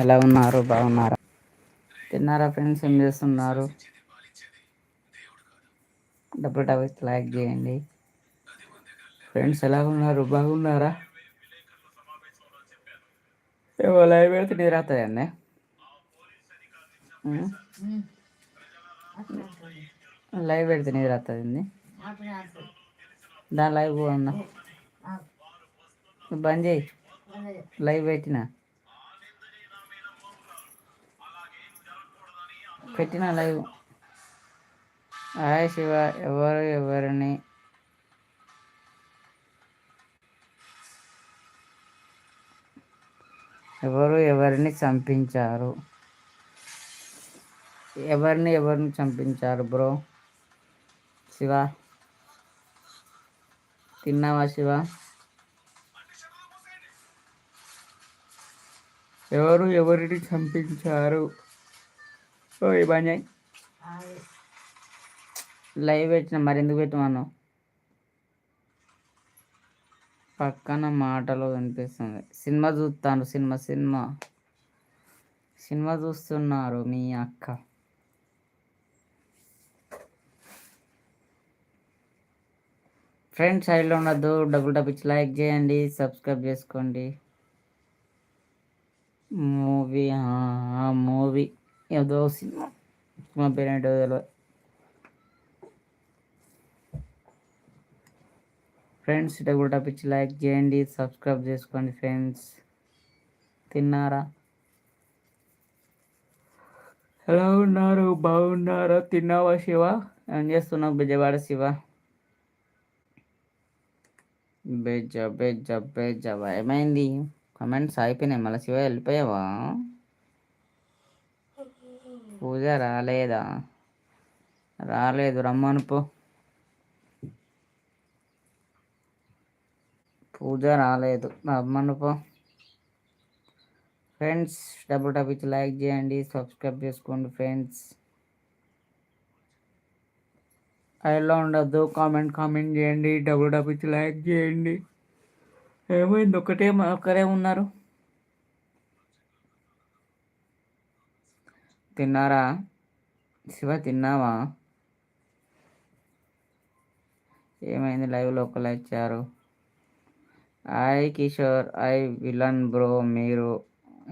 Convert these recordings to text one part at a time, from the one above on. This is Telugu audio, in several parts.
ఎలా ఉన్నారు? బాగున్నారా? తిన్నారా ఫ్రెండ్స్? ఏం చేస్తున్నారు? డబ్బుల్ ట్యాబ్లెట్స్ లైక్ చేయండి. ఫ్రెండ్స్ ఎలా ఉన్నారు? బాగున్నారా? ఏమో లైవ్ పెడితే నిద్ర వస్తుందండి లైవ్ పెడితే నిద్ర వస్తుంది దాని లైవ్ అన్నా బంద్ చేయి. లైవ్ పెట్టిన? పెట్టిన లైవ్. హాయ్ శివ ఎవరు ఎవరిని? ఎవరు ఎవరిని చంపించారు? ఎవరిని ఎవరిని చంపించారు బ్రో? శివ? తిన్నావా శివ? ఎవరు ఎవరిని చంపించారు? ఓ బాగా లైవ్ పెట్టిన మరి ఎందుకు పెట్టమన్నావు పక్కన మాటలో కనిపిస్తుంది సినిమా చూస్తాను సినిమా సినిమా. సినిమా చూస్తున్నారు మీ అక్క. ఫ్రెండ్స్ సైడ్లో ఉండద్దు డబ్బులు డబ్బిచ్చి లైక్ చేయండి సబ్స్క్రైబ్ చేసుకోండి. Movie movie. ఏదో సినిమా మా పేరేంటో తెలియదు ఫ్రెండ్స్ డబుల్ టపించి లైక్ చేయండి సబ్స్క్రైబ్ చేసుకోండి ఫ్రెండ్స్ తిన్నారా ఎలా ఉన్నారు బాగున్నారా తిన్నావా శివ ఏం చేస్తున్నావు బిజవాడ శివ బెజ్జ బెజ్జ బెజ్జ ఏమైంది కమెంట్స్ అయిపోయినాయి మళ్ళీ శివ వెళ్ళిపోయావా పూజ రాలేదా? రాలేదు. రమ్మను పో. పూజ రాలేదు. రమ్మను పో. ఫ్రెండ్స్ డబుల్ టప్ లైక్ చేయండి. సబ్స్క్రైబ్ చేసుకోండి ఫ్రెండ్స్. ఐలో ఉండద్దు? కామెంట్ కామెంట్ చేయండి. డబుల్ ఇచ్చి లైక్ చేయండి. ఏమైంది? ఒకటే ఒకరే ఉన్నారు. తిన్నారా? శివ తిన్నావా? ఏమైంది లైవ్లో ఒకలా ఇచ్చారు hi Kishore I villain bro మీరు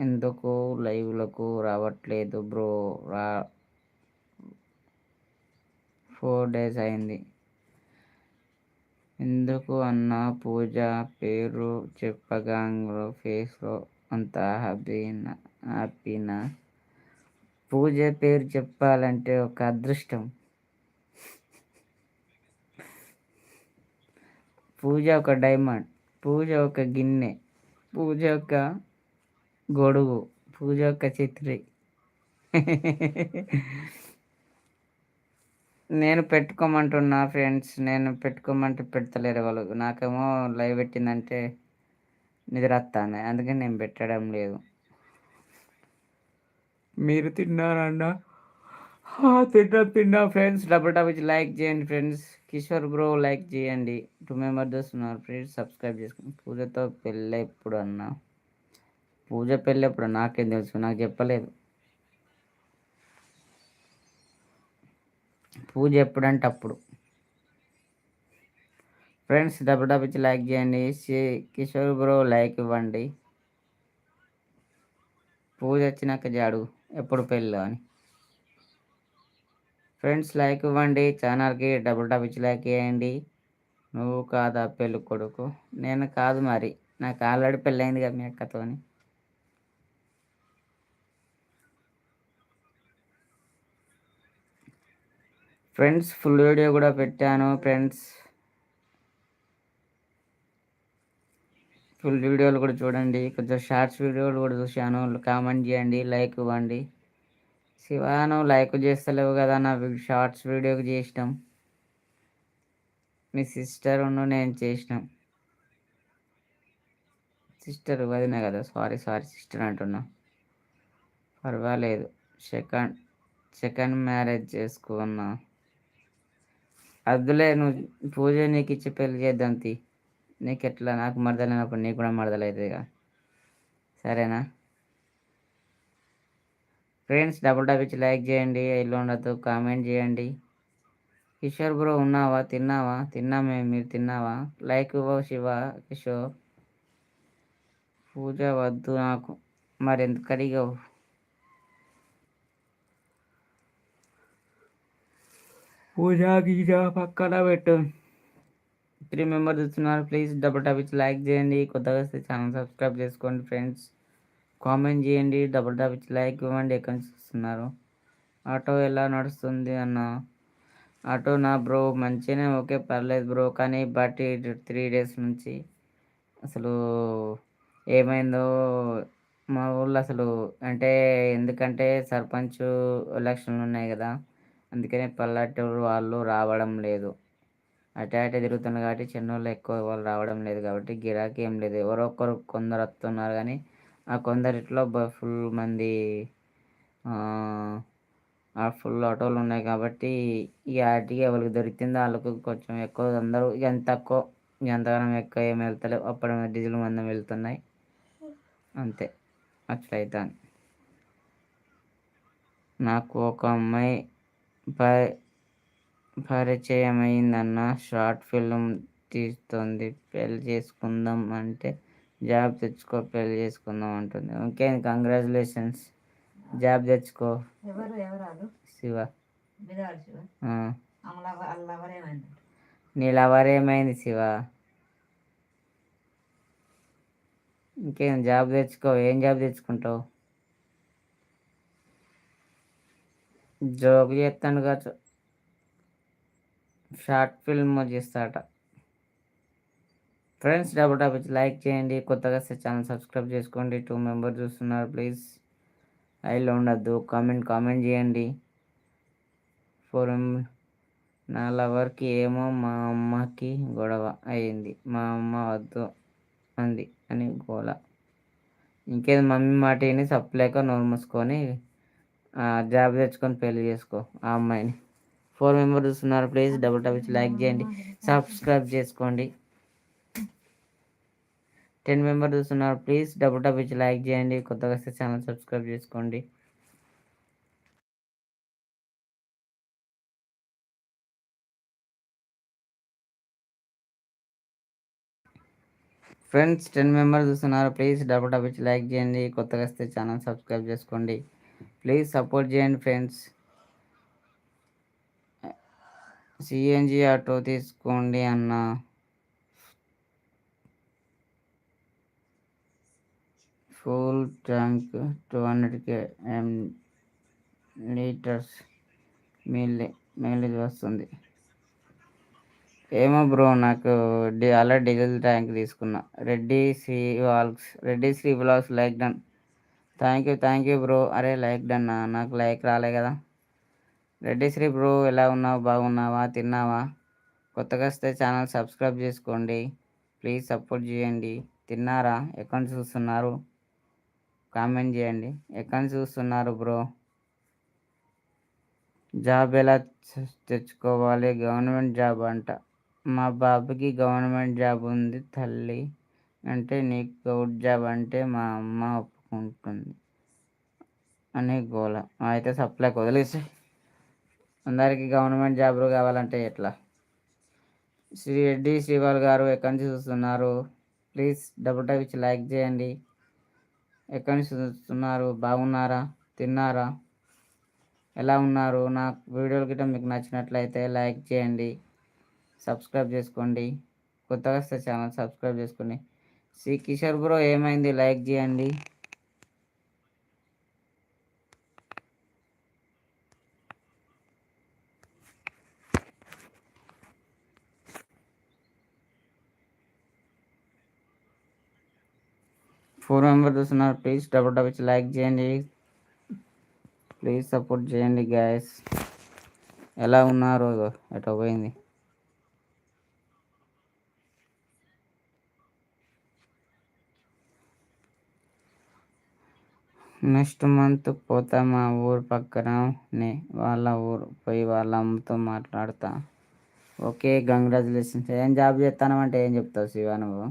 ఎందుకు లైవ్లకు రావట్లేదు బ్రో? రా ఫోర్ డేస్ అయింది. ఎందుకు అన్న పూజ పేరు చెప్పగా ఫేస్లో అంత హ్యాపీనా హ్యాపీనా? పూజ పేరు చెప్పాలంటే ఒక అదృష్టం. పూజ ఒక డైమండ్ పూజ ఒక గిన్నె పూజ ఒక గొడుగు పూజ ఒక చిత్రి నేను పెట్టుకోమంటున్నా ఫ్రెండ్స్ నేను పెట్టుకోమంటే పెడతలేరు వాళ్ళు. నాకేమో లైవ్ పెట్టిందంటే నిద్ర వస్తాను అందుకని నేను పెట్టడం లేదు. మీరు తిన్నారన్నా? తిన్నా తిన్నా ఫ్రెండ్స్ డబుల్ టప్ లైక్ చేయండి ఫ్రెండ్స్ కిషోర్ బ్రో లైక్ చేయండి. టూ మెంబర్స్ ఉన్నారు ఫ్రెండ్స్ సబ్స్క్రైబ్ చేసుకోండి పూజతో పెళ్ళి ఎప్పుడు అన్న పూజ పెళ్ళి ఎప్పుడు నాకేం తెలుసు. నాకు చెప్పలేదు. పూజ ఎప్పుడంటే అప్పుడు ఫ్రెండ్స్ డబ్బు డబ్బుచ్చి లైక్ చేయండి. కిషోర్ బ్రో లైక్ ఇవ్వండి. పూజ వచ్చినాక జాడు. ఎప్పుడు పెళ్ళి అని. ఫ్రెండ్స్ లైక్ ఇవ్వండి. ఛానల్కి డబుల్ టాప్ ఇచ్చి లైక్ చేయండి. నువ్వు కాదా పెళ్ళి కొడుకు? నేను కాదు మరి. నాకు ఆల్రెడీ పెళ్ళైంది కదా మీ అక్కతోని. ఫ్రెండ్స్ ఫుల్ వీడియో కూడా పెట్టాను. ఫ్రెండ్స్ ఫుల్ వీడియోలు కూడా చూడండి. కొంచెం షార్ట్స్ వీడియోలు కూడా చూశాను. కామెంట్ చేయండి లైక్ ఇవ్వండి. శివాను లైక్ చేస్తలేవు కదా నా షార్ట్స్ వీడియోకి చేసినాం. మీ సిస్టర్ నేను చేసినాం. సిస్టర్ వదిన కదా సారీ సారీ సిస్టర్ అంటున్నా. పర్వాలేదు. సెకండ్ సెకండ్ మ్యారేజ్ చేసుకున్నా. అద్దులే నువ్వు పూజ నీకు ఇచ్చి పెళ్ళి చేద్దాం తీ. నీకు ఎట్లా నాకు మరదలేనప్పుడు నీకు కూడా మరదలవుతుంది సరేనా? ఫ్రెండ్స్ డబుల్ టాప్ ఇచ్చి లైక్ చేయండి. ఇల్లు ఉండదు కామెంట్ చేయండి. కిషోర్ బ్రో ఉన్నావా? తిన్నావా? తిన్నామే మీరు తిన్నావా? లైక్ ఇవ్వ శివ కిషోర్. పూజ వద్దు నాకు. మరి ఎందుకు అడిగావు పూజ గీజ పక్కన పెట్టు. త్రీ మెంబర్స్ వస్తున్నారు ప్లీజ్ డబుల్ టాప్ ఇచ్చి లైక్ చేయండి. కొత్తగా వస్తే ఛానల్ సబ్స్క్రైబ్ చేసుకోండి ఫ్రెండ్స్ కామెంట్ చేయండి. డబుల్ టాప్ ఇచ్చి లైక్ ఇవ్వండి. ఎక్కడి నుంచి చూస్తున్నారు ఆటో ఎలా నడుస్తుంది అన్న? ఆటో నా బ్రో మంచిగానే ఓకే పర్లేదు బ్రో కానీ బట్ త్రీ డేస్ నుంచి అసలు ఏమైందో మా ఊళ్ళో అసలు అంటే ఎందుకంటే సర్పంచ్ ఎలక్షన్లు ఉన్నాయి కదా అందుకనే పల్లెటూరు వాళ్ళు రావడం లేదు. అటే అటే తిరుగుతున్నారు కాబట్టి చెన్నూరులో ఎక్కువ వాళ్ళు రావడం లేదు కాబట్టి గిరాకీ ఏం లేదు. ఎవరో కొందరు వస్తున్నారు కానీ ఆ కొందరిట్లో ఫుల్ మంది ఆ ఫుల్ ఆటోలు ఉన్నాయి కాబట్టి ఈ ఆటకి ఎవరికి దొరికిందో వాళ్ళకు కొంచెం ఎక్కువ అందరూ ఇక ఎంత తక్కువ ఎంతగానం ఎక్కువ ఏమి వెళ్తలేవు. అప్పుడు డీజిల్ మందం వెళ్తున్నాయి. అంతే. అట్లయితే నాకు ఒక అమ్మాయి పై అయిందన్న షార్ట్ ఫిల్మ్ తీస్తుంది. పెళ్ళి చేసుకుందాం అంటే జాబ్ తెచ్చుకో పెళ్ళి చేసుకుందాం అంటుంది. ఓకే కంగ్రాచులేషన్స్ జాబ్ తెచ్చుకో. శివ. నీ లవర్ ఏమైంది శివ? ఇంకేం జాబ్ తెచ్చుకో. ఏం జాబ్ తెచ్చుకుంటావు? జోబు చేస్తాను కాదు షార్ట్ ఫిల్మ్ చేస్తాట ఫ్రెండ్స్ డబుల్ టాప్ లైక్ చేయండి. కొత్తగా ఛానల్ సబ్స్క్రైబ్ చేసుకోండి. టూ మెంబర్స్ చూస్తున్నారు ప్లీజ్. ఐలో ఉండద్దు. కామెంట్ కామెంట్ చేయండి. ఫోర్ నా లవర్కి ఏమో మా అమ్మకి గొడవ అయింది మా అమ్మ వద్దు అంది అని గోల. ఇంకేది మమ్మీ మాట విని సప్లేక నోరు మూసుకొని జాబ్ తెచ్చుకొని పెళ్ళి చేసుకో ఆ అమ్మాయిని. ఫోర్ మెంబర్స్ చూస్తున్నారు ప్లీజ్ డబుల్ టచ్ ఇచ్చి లైక్ చేయండి. సబ్స్క్రైబ్ చేసుకోండి. టెన్ మెంబర్స్ చూస్తున్నారు ప్లీజ్ డబుల్ టచ్ ఇచ్చి లైక్ చేయండి. కొత్తగా వస్తే ఛానల్ సబ్స్క్రైబ్ చేసుకోండి. ఫ్రెండ్స్ టెన్ మెంబర్స్ చూస్తున్నారు ప్లీజ్ డబుల్ టచ్ ఇచ్చి లైక్ చేయండి. కొత్తగా వస్తే ఛానల్ సబ్స్క్రైబ్ చేసుకోండి. ప్లీజ్ సపోర్ట్ చేయండి ఫ్రెండ్స్. సిఎన్జి ఆటో తీసుకోండి అన్న. ఫుల్ ట్యాంక్ టూ హండ్రెడ్కి ఎం లీటర్స్ మిల్లీ మైలేజ్ వస్తుంది. ఏమో బ్రో నాకు డి అలా డీజిల్ ట్యాంక్ తీసుకున్నా. Reddy Sri vlogs Reddy Sri blogs like done. Thank you thank you bro. అరే లైక్ డన్ నాకు లైక్ రాలే కదా. రెడ్డి శ్రీ బ్రో ఎలా ఉన్నావు? బాగున్నావా? తిన్నావా? కొత్తగా వస్తే ఛానల్ సబ్స్క్రైబ్ చేసుకోండి. ప్లీజ్ సపోర్ట్ చేయండి. తిన్నారా? ఎక్కడ చూస్తున్నారు? కామెంట్ చేయండి. ఎక్కడ చూస్తున్నారు బ్రో? జాబ్ ఎలా తెచ్చుకోవాలి? గవర్నమెంట్ జాబ్ అంట. మా బాబుకి గవర్నమెంట్ జాబ్ ఉంది తల్లి. అంటే నీకు గౌడ్ జాబ్ అంటే మా అమ్మ ఒప్పుకుంటుంది. అని గోల. అయితే సప్లైకి వదిలేసి అందరికీ గవర్నమెంట్ జాబులు కావాలంటే ఎట్లా? శ్రీ రెడ్డి శ్రీవాల్ గారు ఎక్కడి నుంచి చూస్తున్నారు? ప్లీజ్ డబుల్ టైప్ ఇచ్చి లైక్ చేయండి. ఎక్కడి నుంచి చూస్తున్నారు? బాగున్నారా? తిన్నారా? ఎలా ఉన్నారు? నా వీడియోలు గిట్ట మీకు నచ్చినట్లయితే లైక్ చేయండి. సబ్స్క్రైబ్ చేసుకోండి. కొత్తగా వస్తే ఛానల్ సబ్స్క్రైబ్ చేసుకోండి శ్రీ కిషోర్ బ్రో ఏమైంది? లైక్ చేయండి. ఫోర్ మెంబర్ చూస్తున్నారు ప్లీజ్ డబుల్ డబుల్ లైక్ చేయండి. ప్లీజ్ సపోర్ట్ చేయండి గ్యాస్ ఎలా ఉన్నారు ఎట్లా పోయింది. నెక్స్ట్ మంత్ పోతా మా ఊరు పక్కన? వాళ్ళ ఊరు పోయి వాళ్ళ అమ్మతో మాట్లాడతా. ఓకే కంగ్రాచులేషన్స్ ఏం జాబ్ చేస్తాను అంటే ఏం చెప్తావు శివ నువ్వు?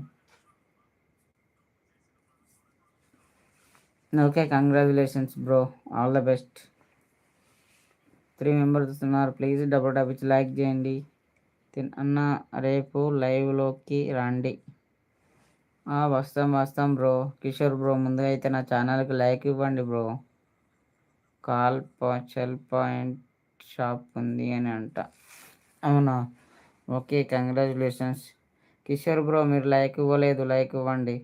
Okay congratulations bro all the best three members ఉన్నారు. ప్లీజ్ డబుల్ టాప్ లైక్ చేయండి. అన్న రేపు లైవ్లోకి రండి. వస్తాం వస్తాం బ్రో కిషోర్ బ్రో ముందుగా అయితే నా ఛానల్కి లైక్ ఇవ్వండి బ్రో కాల్ చెల్ పాయింట్ షాప్ ఉంది అని అంట. అవునా? ఓకే కంగ్రాచులేషన్స్ కిషోర్ బ్రో మీరు లైక్ ఇవ్వలేదు. లైక్ ఇవ్వండి.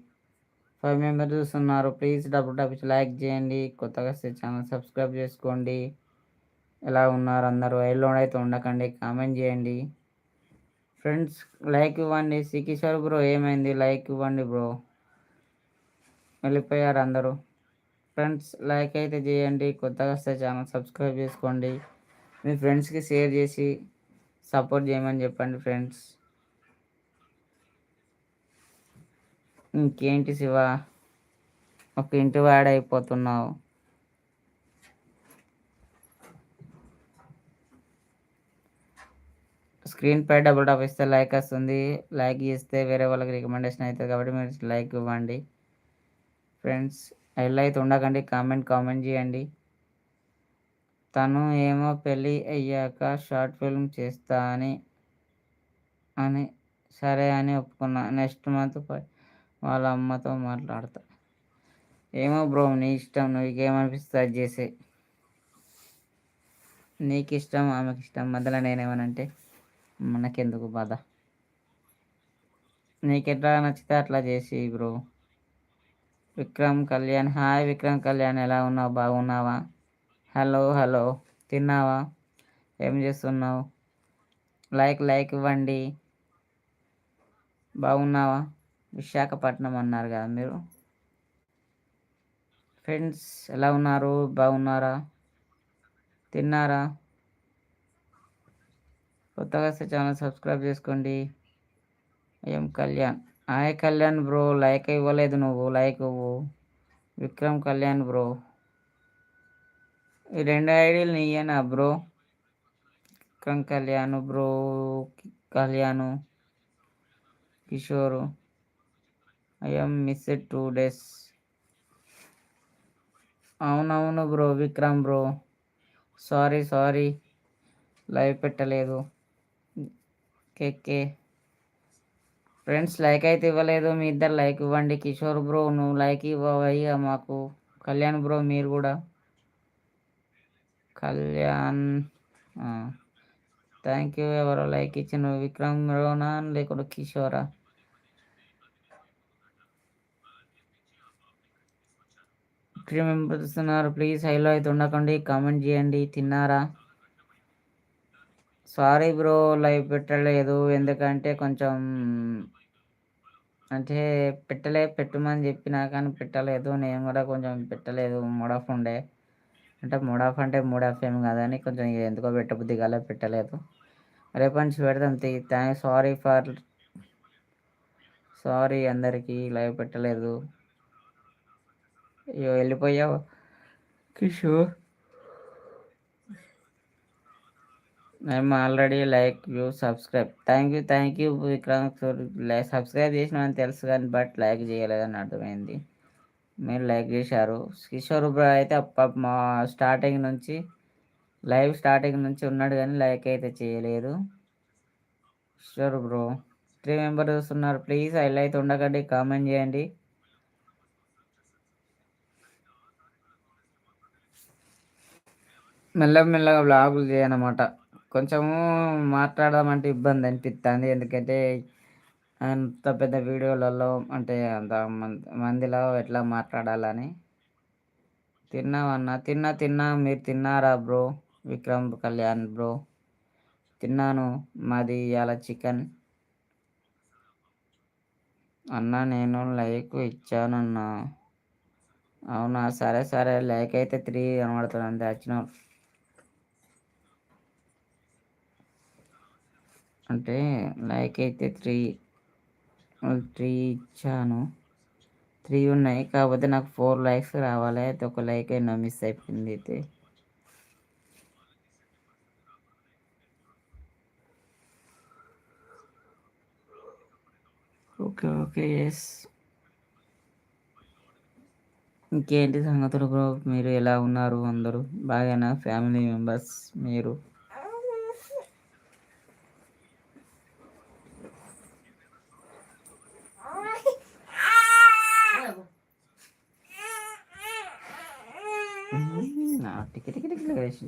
ఫైవ్ మెంబర్స్ చూస్తున్నారు. ప్లీజ్ డబ్బు డబ్బు లైక్ చేయండి. కొత్తగా వస్తే ఛానల్ సబ్స్క్రైబ్ చేసుకోండి. ఎలా ఉన్నారు అందరూ? ఎల్లో అయితే ఉండకండి. కామెంట్ చేయండి. ఫ్రెండ్స్ లైక్ ఇవ్వండి. సికిశ్వర్ బ్రో ఏమైంది? లైక్ ఇవ్వండి బ్రో. వెళ్ళిపోయారు అందరూ. ఫ్రెండ్స్ లైక్ అయితే చేయండి. కొత్తగా వస్తే ఛానల్ సబ్స్క్రైబ్ చేసుకోండి. మీ ఫ్రెండ్స్కి షేర్ చేసి సపోర్ట్ చేయమని చెప్పండి ఫ్రెండ్స్. ఇంకేంటి శివ? ఒక ఇంటి వాడైపోతున్నావు. స్క్రీన్ పై డబుల్ టాప్ ఇస్తే లైక్ వస్తుంది. లైక్ చేస్తే వేరే వాళ్ళకి రికమెండేషన్ అవుతుంది కాబట్టి మీరు లైక్ ఇవ్వండి. ఫ్రెండ్స్ ఎల్ అయితే ఉండకండి. కామెంట్ కామెంట్ చేయండి. తను ఏమో పెళ్ళి అయ్యాక షార్ట్ ఫిల్మ్ చేస్తా అని అని సరే అని ఒప్పుకున్నా. నెక్స్ట్ మంత్ వాళ్ళ అమ్మతో మాట్లాడతా. ఏమో బ్రో నీ ఇష్టం. నువ్వేమనిపిస్తే అది చేసే నీకు ఇష్టం ఆమెకి ఇష్టం మధ్యలో నేనేమనంటే మనకెందుకు బాధ? నీకు ఎట్లా నచ్చితే అట్లా చేసి బ్రో. విక్రమ్ కళ్యాణ్ హాయ్ విక్రమ్ కళ్యాణ్. ఎలా ఉన్నావు? బాగున్నావా? Hello hello. తిన్నావా? ఏం చేస్తున్నావు? లైక్ లైక్ ఇవ్వండి. బాగున్నావా? విశాఖపట్నం అన్నారు కదా మీరు. ఫ్రెండ్స్ ఎలా ఉన్నారు? బాగున్నారా? తిన్నారా? కొత్తగా వస్తే ఛానల్ సబ్స్క్రైబ్ చేసుకోండి. ఏం Kalyan. Hi Kalyan bro like ఇవ్వలేదు నువ్వు లైక్ ఇవ్వు. విక్రమ్ కళ్యాణ్ బ్రో. ఈ రెండు ఐడీలు నీయేనా bro? Vikram Kalyan bro Kalyan Kishore. I am miss two days అవునవును bro Vikram bro. Sorry sorry live పెట్టలేదు. కేకే ఫ్రెండ్స్ లైక్ అయితే ఇవ్వలేదు. మీ ఇద్దరు లైక్ ఇవ్వండి. కిషోర్ బ్రో నువ్వు లైక్ ఇవ్వవయ్యా మాకు కళ్యాణ్ బ్రో మీరు కూడా. కళ్యాణ్ థ్యాంక్ యూ ఎవరో లైక్ ఇచ్చిన విక్రమ్ బ్రోనా లేకుండా కిషోరా? త్రీ మెంబర్స్ ఉన్నారు ప్లీజ్ హైలో అయితే ఉండకండి. కామెంట్ చేయండి. తిన్నారా? సారీ బ్రో లైవ్ పెట్టలేదు. ఎందుకంటే కొంచెం అంటే పెట్టలే పెట్టమని చెప్పినా కానీ పెట్టలేదు. నేను కూడా కొంచెం పెట్టలేదు. మూడాఫ్ ఉండే. అంటే మూడాఫ్ అంటే మూడాఫ్ ఏం కాదని కొంచెం ఎందుకో పెట్టబుద్ధి కాలే పెట్టలేదు. రేపు నుంచి పెడదాం. థ్యాంక్ సారీ ఫర్ సారీ అందరికీ. లైవ్ పెట్టలేదు. అయ్యో వెళ్ళిపోయావు. కిషోర్. మేము already like you subscribe. Thank you thank you. Vikram subscribe చేసినామని తెలుసు కానీ బట్ లైక్ చేయలేదని అర్థమైంది. మీరు లైక్ చేశారు. కిషోర్ బ్రో అయితే మా స్టార్టింగ్ నుంచి లైవ్ స్టార్టింగ్ నుంచి ఉన్నాడు కానీ లైక్ అయితే చేయలేదు. కిషోర్ బ్రో త్రీ మెంబర్స్ ఉన్నారు. ప్లీజ్ అయితే ఉండకండి కామెంట్ చేయండి. మెల్లగా బ్లాగులు చేయనమాట. కొంచెము మాట్లాడదామంటే ఇబ్బంది అనిపిస్తుంది ఎందుకంటే అంత పెద్ద వీడియోలలో అంటే అంత మందిలో ఎట్లా మాట్లాడాలని. తిన్నావన్నా? తిన్నా తిన్నా. మీరు తిన్నారా బ్రో? విక్రమ్ కళ్యాణ్ బ్రో. తిన్నాను. మాది ఇవాళ చికెన్. అన్న నేను లైక్ ఇచ్చానన్నా. అవునా? సరే సరే. లైక్ అయితే త్రీ కనబడుతుంది అంతే వచ్చిన అంటే లైక్ అయితే త్రీ త్రీ oh, ఇచ్చాను. త్రీ ఉన్నాయి కాకపోతే నాకు ఫోర్ లైక్స్ రావాలి. అయితే ఒక లైక్ అయినా మిస్ అయిపోయింది అయితే. ఓకే ఓకే ఎస్ ఇంకేంటి సంగతులు బ్రో మీరు ఎలా ఉన్నారు అందరూ? బాగానా? ఫ్యామిలీ మెంబర్స్ మీరు? టికెట్ టికెట్ వేసి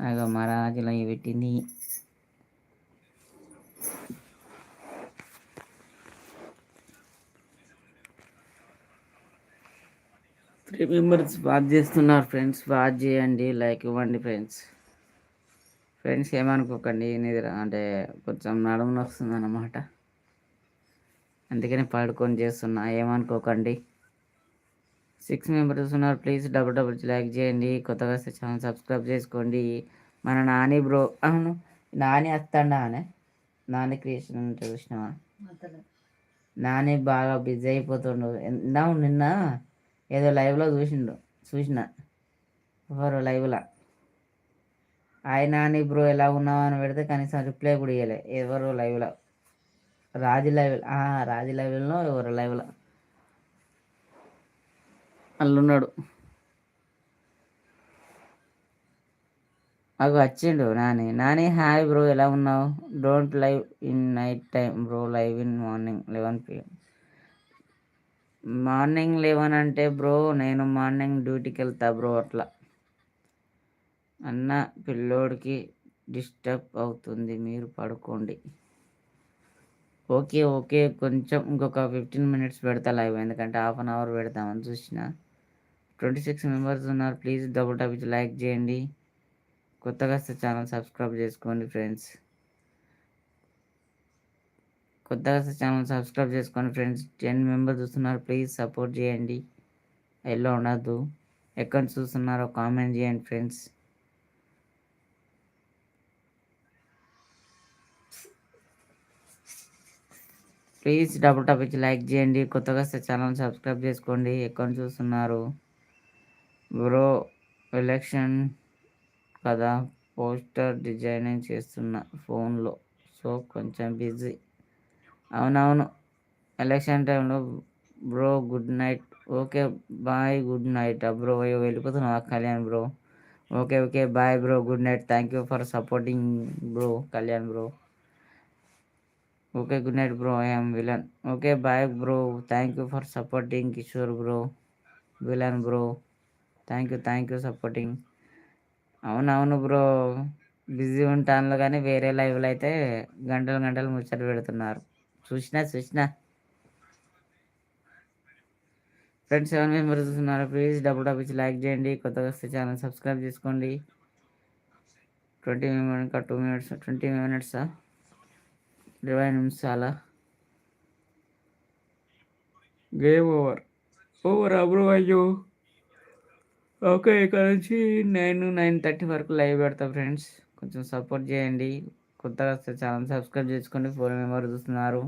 అగో మహారాజులో పెట్టింది త్రీ మెంబర్స్ వాచ్ చేస్తున్నారు ఫ్రెండ్స్ బాగా చేయండి లైక్ ఇవ్వండి ఫ్రెండ్స్ ఫ్రెండ్స్ ఏమనుకోకండి నిద్ర అంటే కొంచెం నడుము వస్తుంది అన్నమాట అందుకని పడుకొని చేస్తున్నా. ఏమనుకోకండి సిక్స్ మెంబర్స్ ఉన్నారు ప్లీజ్ డబుల్ డబుల్ లైక్ చేయండి. కొత్తగా వస్తే ఛానల్ సబ్స్క్రైబ్ చేసుకోండి. మన నాని బ్రో అవును నాని వస్తాడా అనే? నాని క్రియేషన్ అంటే చూసినావా? నాని బాగా బిజీ అయిపోతుండు. నిన్న? ఏదో లైవ్లో చూసిండు చూసిన. ఎవరు లైవ్లో ఆయన అని బ్రో ఎలా ఉన్నావు అని పెడితే కనీసం రిప్లై కూడా ఇవ్వలే ఎవరు లైవ్లో రాజు లైవ్ రాజు లైవ్లో ఎవరు లైవ్లో అల్లున్నాడు అవి వచ్చిండు నాని. నాని హాయ్ బ్రో ఎలా ఉన్నావు? Don't live in night time bro live in morning eleven PM. Morning eleven అంటే బ్రో నేను మార్నింగ్ డ్యూటీకి వెళ్తా బ్రో అట్లా. అన్న పిల్లోడికి డిస్టర్బ్ అవుతుంది మీరు పడుకోండి. ఓకే ఓకే కొంచెం ఇంకొక ఫిఫ్టీన్ మినిట్స్ పెడతా లైవ్ ఎందుకంటే హాఫ్ అన్ అవర్ పెడతామని చూసిన. ట్వంటీ సిక్స్ మెంబర్స్ ఉన్నారు. ప్లీజ్ డబుల్ టాపిచ్ లైక్ చేయండి. కొత్తగా వస్తే ఛానల్ సబ్స్క్రైబ్ చేసుకోండి ఫ్రెండ్స్. కొత్తగా ఛానల్ సబ్స్క్రైబ్ చేసుకోండి ఫ్రెండ్స్. టెన్ మెంబర్స్ చూస్తున్నారు. ప్లీజ్ సపోర్ట్ చేయండి. ఎల్లో ఉండద్దు. ఎక్కడ చూస్తున్నారో కామెంట్ చేయండి friends. Please double tap like చేయండి. కొత్తగా వస్తే ఛానల్ సబ్స్క్రైబ్ చేసుకోండి. ఎక్కడ చూస్తున్నారు? బ్రో ఎలక్షన్ కదా పోస్టర్ డిజైనింగ్ చేస్తున్న ఫోన్లో. సో కొంచెం బిజీ. అవునవును ఎలక్షన్ టైంలో bro good night. Okay bye good night. Bro వెళ్ళిపోతున్నావా Kalyan bro? Okay okay bye bro good night. Thank you for supporting bro Kalyan bro. Okay good night bro I'm villain. Okay bye bro. Thank you for supporting Kishore bro villain bro. Thank you thank you supporting. అవునవును బ్రో బిజీ ఉంటాను కానీ వేరే లైవ్లో అయితే గంటలు గంటలు ముచ్చట పెడుతున్నారు. చూసినా చూసినా. ఫ్రెండ్స్ సెవెన్ మెంబర్స్ చూస్తున్నారు ప్లీజ్ డబ్బు డబ్బు ఇచ్చి లైక్ చేయండి. కొత్తగా వస్తే ఛానల్ సబ్స్క్రైబ్ చేసుకోండి. ట్వంటీ మినిట్స్ ఇంకా టూ మినిట్స్ ట్వంటీ మినిట్సా ఇరవై నిమిషాలా. గేమ్ ఓవర్ ఓవర్ అబ్రో అయ్యో. ఓకే ఇక్కడ నుంచి నైన్ నైన్ థర్టీ వరకు లైవ్ పెడతా ఫ్రెండ్స్. కొంచెం సపోర్ట్ చేయండి. కొత్తగా వస్తే ఛానల్ సబ్స్క్రైబ్ చేసుకోండి ఫోర్ మెంబర్ చూస్తున్నారు.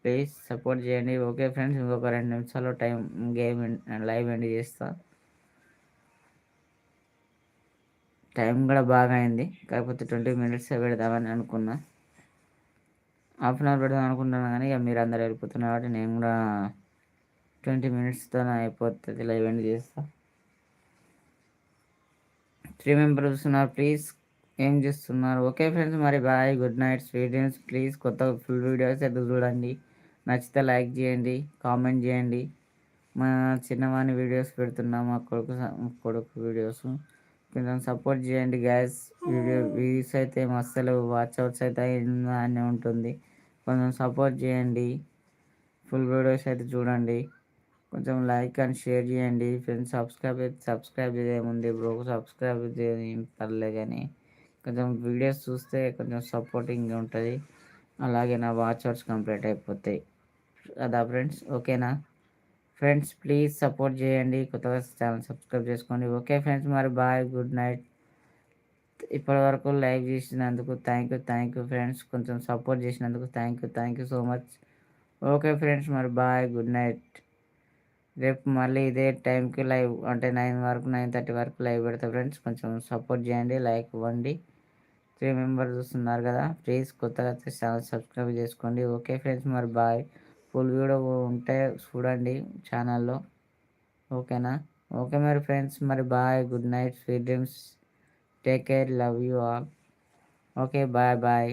ప్లీజ్ సపోర్ట్ చేయండి. ఓకే ఫ్రెండ్స్ ఇంకొక రెండు నిమిషాల్లో టైం గేమ్ లైవ్ ఎండ్ చేస్తా. టైం కూడా బాగా అయింది. కాకపోతే ట్వంటీ మినిట్స్ పెడదామని అనుకున్నా. హాఫ్ అన్ అవర్ పెడదాం అనుకుంటున్నాను కానీ ఇక మీరు అందరు వెళ్ళిపోతున్నారు. కాబట్టి నేను కూడా ట్వంటీ మినిట్స్తో అయిపోతుంది లైవ్ ఎండ్ చేస్తా. త్రీ మెంబర్స్ ఉన్నారు ప్లీజ్ ఏం చేస్తున్నారు? ఓకే ఫ్రెండ్స్ మరి bye good night sweet dreams please కొత్త ఫుల్ వీడియోస్ అయితే చూడండి. నచ్చితే లైక్ చేయండి కామెంట్ చేయండి. మా చిన్నవాణి వీడియోస్ పెడుతున్నాం మా కొడుకు కొడుకు వీడియోస్ కొంచెం సపోర్ట్ చేయండి గ్యాస్ వీడియో వ్యూస్ అయితే మస్తలు వాచ్ అవర్స్ అయితే అని ఉంటుంది. కొంచెం సపోర్ట్ చేయండి. ఫుల్ వీడియోస్ అయితే చూడండి. కొంచెం లైక్ అండ్ షేర్ చేయండి. ఫ్రెండ్స్ సబ్స్క్రైబ్ అయితే సబ్స్క్రైబ్ చేయముంది బ్రో సబ్స్క్రైబ్ చేయం పర్లే కానీ కొంచెం వీడియోస్ చూస్తే కొంచెం సపోర్టింగ్ ఉంటుంది. అలాగే నా వాచ్ అవర్స్ కంప్లీట్ అయిపోతాయి. అదా ఫ్రెండ్స్? ఓకేనా? ఫ్రెండ్స్ ప్లీజ్ సపోర్ట్ చేయండి. కొత్తగా ఛానల్ సబ్స్క్రైబ్ చేసుకోండి. ఓకే ఫ్రెండ్స్ మరి బాయ్ గుడ్ నైట్. ఇప్పటి వరకు లైక్ చేసినందుకు thank you thank you friends. కొంచెం సపోర్ట్ చేసినందుకు thank you thank you so much okay friends మరి బాయ్ గుడ్ నైట్. రేపు మళ్ళీ ఇదే టైంకి లైవ్ అంటే నైన్ వరకు నైన్ థర్టీ వరకు లైవ్ పెడతా ఫ్రెండ్స్. కొంచెం సపోర్ట్ చేయండి లైక్ ఇవ్వండి. త్రీ మెంబర్స్ చూస్తున్నారు కదా ప్లీజ్ కొత్తగా ఛానల్ సబ్స్క్రైబ్ చేసుకోండి. ఓకే ఫ్రెండ్స్ మరి బాయ్. ఫుల్ వీడియో ఉంటే చూడండి ఛానల్లో. ఓకేనా? ఓకే మరి ఫ్రెండ్స్ మరి bye. Good night sweet dreams. Take care love you all. Okay bye bye.